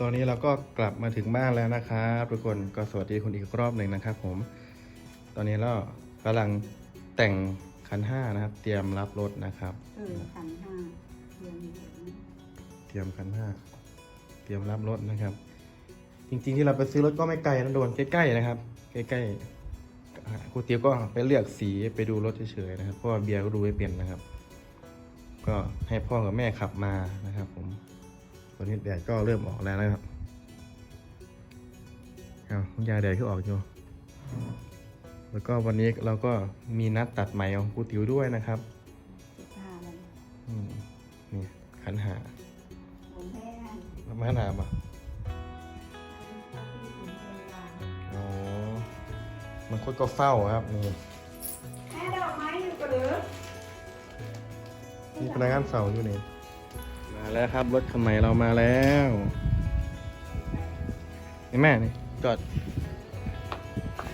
ตอนนี้เราก็กลับมาถึงบ้านแล้วนะครับทุกคนก็สวัสดีคุณอีกรอบหนึ่งนะครับ ผม ตอนนี้เรากำลังแต่งคันห้านะครับ เตรียมรับรถนะครับ เออขันห้าเดือนเห็นเตรียมคันห้าเตรียมรับรถนะครับ จริงๆที่เราไปซื้อรถก็ไม่ไกลนะโดนใกล้ๆนะครับใกล้ๆครูเตียวก็ไปเลือกสีไปดูรถเฉยๆนะครับเพราะว่าเบียร์ก็ดูไม่เป็นนะครับ ก็ให้พ่อกับแม่ขับมานะครับ ผม ตอนนี้แดดก็เริ่มออกแล้วนะครับเอาคุณยายแดดขึ้นออกอยู่แล้วก็วันนี้เราก็มีนัดตัดไหมของครูติ๋วด้วยนะครับสิบห้าวันอืมนี่ขันหาผมแพ้แล้วมาหนามาอ๋อมันคนก็เฝ้าครับนี่แม่ดอกไม้อยู่กระหรือมีพนักงานเฝ้าอยู่นี่ มาแล้วครับ รถคันใหม่เรามาแล้วนี่แม่นี่จอด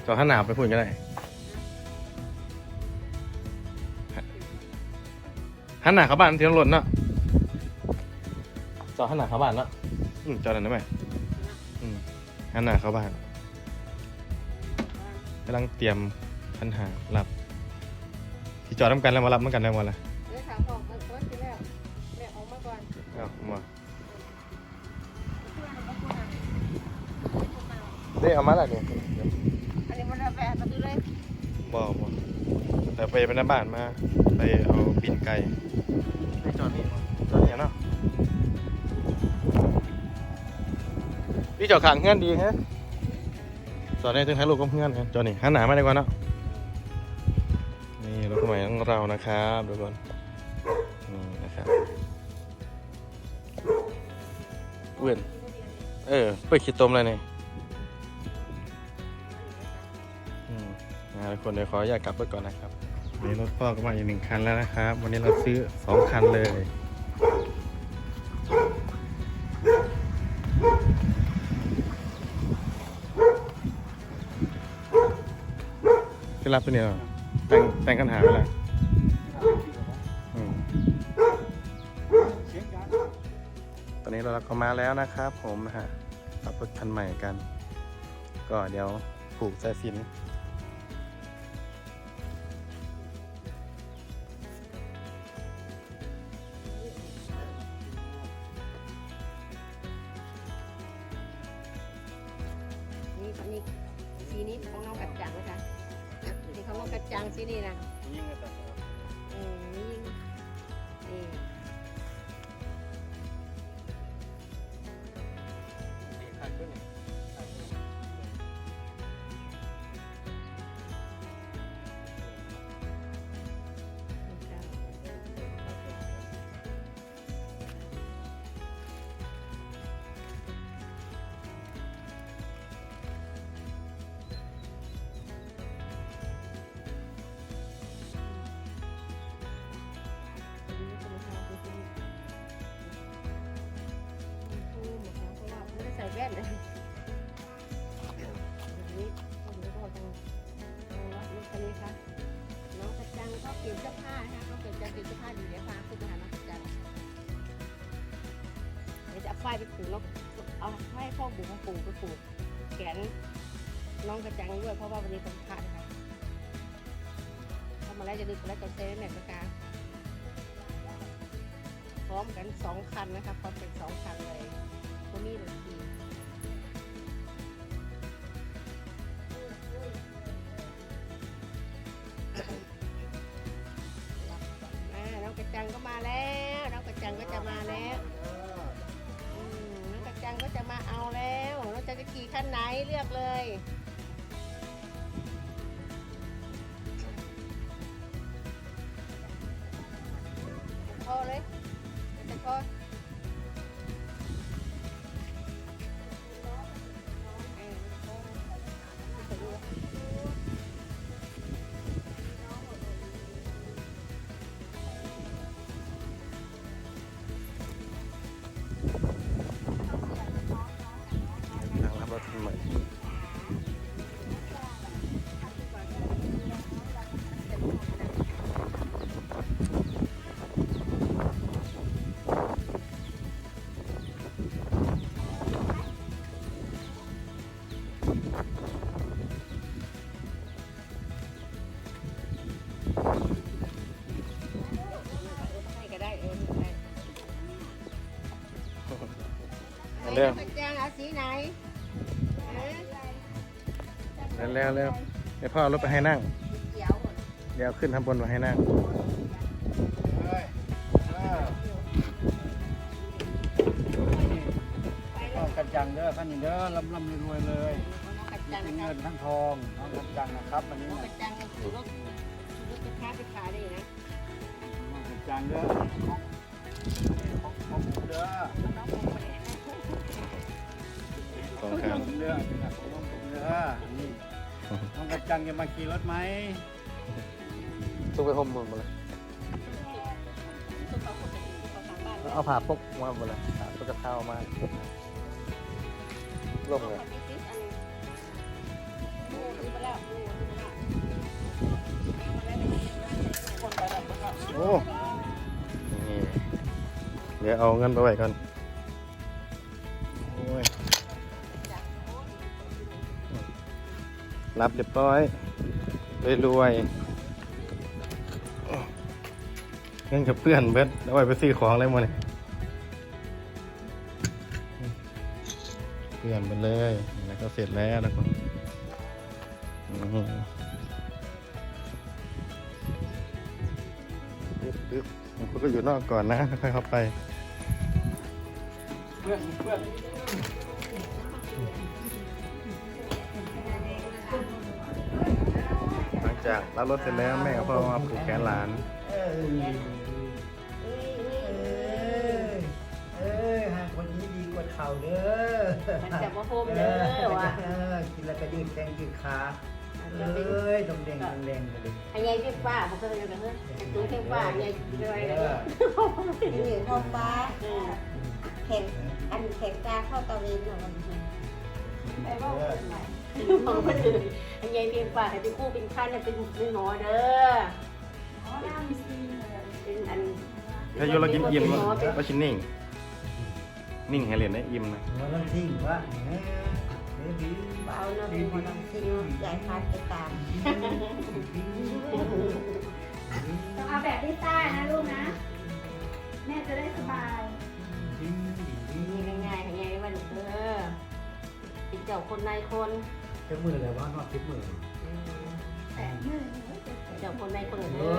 จอดข้างหนาไปพูดก็ได้หันหน้าเขาบ้านเที่รถเนาะจอดหันหน้าเขาบ้านเนาะอืมจอดนั่นได้ไหมอืมหันหน้าเขาบ้านกำลังเตรียมปัญหารับที่จอดน้ำกันแล้วมารับเหมือนกันแล้วมาละ ได้เอามาแล้วเนี่ยอันนี้มันระแวะประตูเลยบอกบอกแต่ไปเป็นหน้าบ้านมา ไปเอาปีนไก่ให้จอดนี่จอดเนี่ยเนาะพี่จอดขางเงื่อนดีฮะจอดได้ถึงท้ายลูกก็เงื่อนกันจอดนี่หันหนามาดีกว่าเนาะนี่รถสมัยของเรานะครับทุกคนนี่นะครับเว้นเออเปิดขีดตมเลยนี่อื ทุกคนเดี๋ยวขออยากกลับรถก่อนนะครับนี่รถพ่อก็มาอีกหนึ่งคันแล้วนะครับ วันนี้เราซื้อสองคันเลยที่รับตัวเนี่ยแต่งแต่งกันหาไปแล้วอืมตอนนี้เราก็มาแล้วนะครับ ผมนะฮะรับรถคันใหม่กัน ก็เดี๋ยวผูกสายสิญจนนี่ ไม่ได้ใส่แว่นเลยนี่ผมจะบอกทางทางวัดนี่คนนี้ค่ะน้องกัดจังก็เปลี่ยนเสื้อผ้านะคะเขาเปลี่ยนจะเปลี่ยนเสื้อผ้าอยู่เดี๋ยวพาขึ้นมาหาน้องกัดจังเดี๋ยวจะเอาไฟไปผูกน้องเอาให้พ่อบุ๋มปูไปผูกแขนน้องกระจังด้วยเพราะว่าวันนี้เป็นพระนะคะทำมาแล้วจะดึกแล้วจะเซฟแม่ประกาพร้อมกันสองคันนะคะพร้อมเป็นสองคันเลยคนนี้เลยที แล้วน้องกระจังก็จะมาแล้วอืมน้องกระจังก็จะมาเอาแล้วน้องจะจะขี่ขั้นไหนเลือกเลยพอเลย เร็วแจ้งเอาสีไหนเออเร็วเร็วเดี๋ยวพ่อเอารถไปให้นั่งเขียวหมดเดี๋ยวขึ้นทางบนมาให้นั่งน้องกันจังเด้อท่านนี่เด้อลำลำรวยๆเลยน้องกระจังทั้งนะคเงิรับนทั้งทองน้องกันจังนะครับวันนี้น้องกนะระจังคือรถรถจะค้าไปขายได้นะน้องกันจังเด้อของของผมเด้อ น้องคงไปสองของคันผมเด้อของผมเด้อนี่น้องกันจังจะมาขี่รถไหมตู้ไปห่มหมดเลยตัวเขาเขาทางบ้านเอาผ้าปกมาหมดเลยผ้าปกกระเท้ามาล่มเลยเขาไปซื้ออันโอ้ซื้อไปแล้วโอ้ซื้อไปแล้วคนไปแบบว่าโอ้นี่เดี๋ยวเอาเงินไปไว้ก่อน รับเรียบร้อยรวยรวยๆโอ้เงินกับเพื่อนเบิดแล้วไว้ไปซื้อของอะไรมดเลยเพื่อนไปเลย แล้วก็เสร็จแล้วแล้วก็อืมตึ๊บตึ๊บมันก็อยู่นอกก่อนนะค่อยเข้าไป เพื่อนเพื่อน จากรับรถเสร็จแล้วแม่ก็พ่อมาผูกแขนหลาน เอ้ยเอ้ยหาคนนี้ดีกว่าเขาเด้อมันจะมาโฮมเด้อว่ะเออกินแล้วก็ยืดแข้งยืดขาเอ้ยต้องเด้งต้องเด้งเลยไอ้ยายเพียงฟ้าผมก็เลยกันเฮ้ยดูเพียงฟ้ายายอะไรกันหนึ่งท้องฟ้าแข่งอันแข่งกาเข้าตะเวนหน่อไปว่าคนไหน ของคนอื่นไอ้ยายเพียงฟ้าให้เป็นคู่เป็นขั้นเป็นเป็นหมอเด้ออ๋อน้ำซีเลยเป็นอันถ้าโยนเรากินอิ่มก็ชิ้นนิ่ง นิ่งให้เหรียญได้อิ่มนะหัวต้องทิ้งวะแหมเฮ้ยดีเบาเนาะเป็นคนน้ำซียายพาไปตามต้องเอาแบบที่ใต้นะลูกนะ แม่จะได้สบายนี่ง่ายๆไงมันเออเป็นเจ้าคนนายคน จะมืออะไรวะนอกทิพมือ แต่มือเจ้าคนนายคนเออ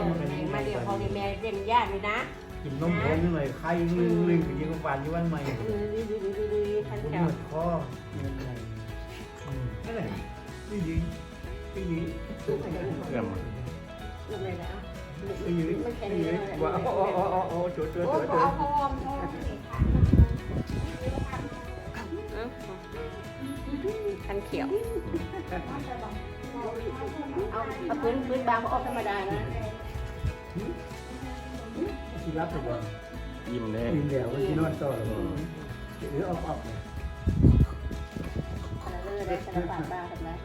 มาเรียกพ่อเรียกแม่เรียกญาติเลยนะกินนมผงหน่อยไข่มือมือยิงกับฟันยี่วันใหม่ดูดูดูดูดูท่านปวดเจ้าคอเงินอะไรนั่นแหละไม่ยืนไม่ยืนเพื่อมลูกเลยนะไม่ยืนมันแข็งไม่เลยืยนว่าโอ้โอ้โอ้โอ้โอ้จุดจุดโอ้จุดก็จุเอ ค่ะคันเขียวมันจะบอกเอาเอาพื้นพื้นบางมาออกธรรมดานะที่รับไปก่อนอิ่มเลยกินเดี๋ยวที่นอนต่อหรือหรือเอาออกเนี่ยเออได้สารพัดบ้าครับนะ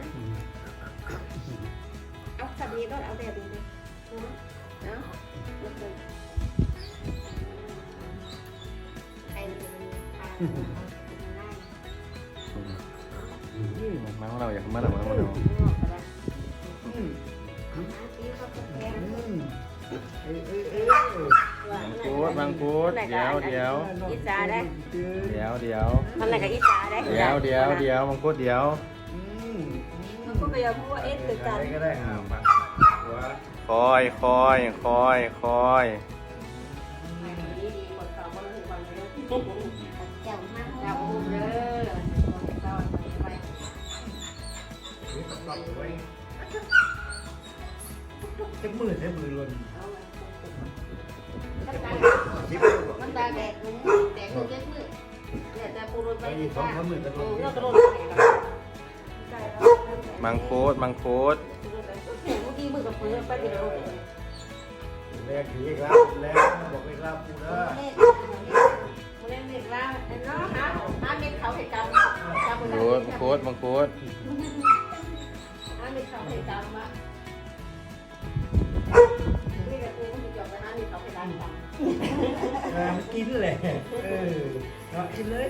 เอาสามีรถเอาแบบนี้เลยเนาะลูกเลยใคร มามาของเราอยากมาเรามาของเรางอกไปแล้วตีเขาอืมเอ้ยเอ้ยเอ้ยบางกูดบางกูดเดี๋ยวเดี๋ยวอิจาได้เดี๋ยวเดี๋ยวมันอะไรกับอิจาได้เดี๋ยวเดี๋ยวเดี๋ยวบางกูดเดี๋ยวอืมมันก็ไปเอาพวกเอสคือกันก็ได้อ่ามาหัวคอยคอยคอยคอยดีดีหมดเก่าหมดถึงวันเจ็บมือใช้มือลนมันตาชิปมันตาแดดแดดมือเล็กมือเนี่ยแต่ปูรถไปไปอีกสองสามหมื่นตลุเออเรากระโดดบางกูดบางกูดเมื่อกี้มือกับพื้นไปติดรถแรกผีอีกแล้วแล้วบอกอีกแล้วปูเด้อเล่นเด็กแล้วเนาะหาหาเม็ดเขาเห็ดจำจำบางกูดบางกูดบางกูดหาเม็ดเขาเห็ดจำมา กันกินเลยเออกินเลย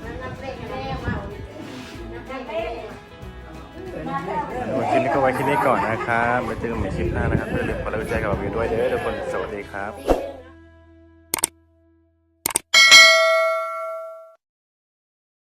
วมานับคลิปนี้ก็ไว้คลิปนี้ก่อนนะครับไว้เจอกันใหม่คลิปหน้านะครับอย่าลืมกดไลค์กดแชร์กับวิวด้วยเด้อทุกคนสวัสดีครับ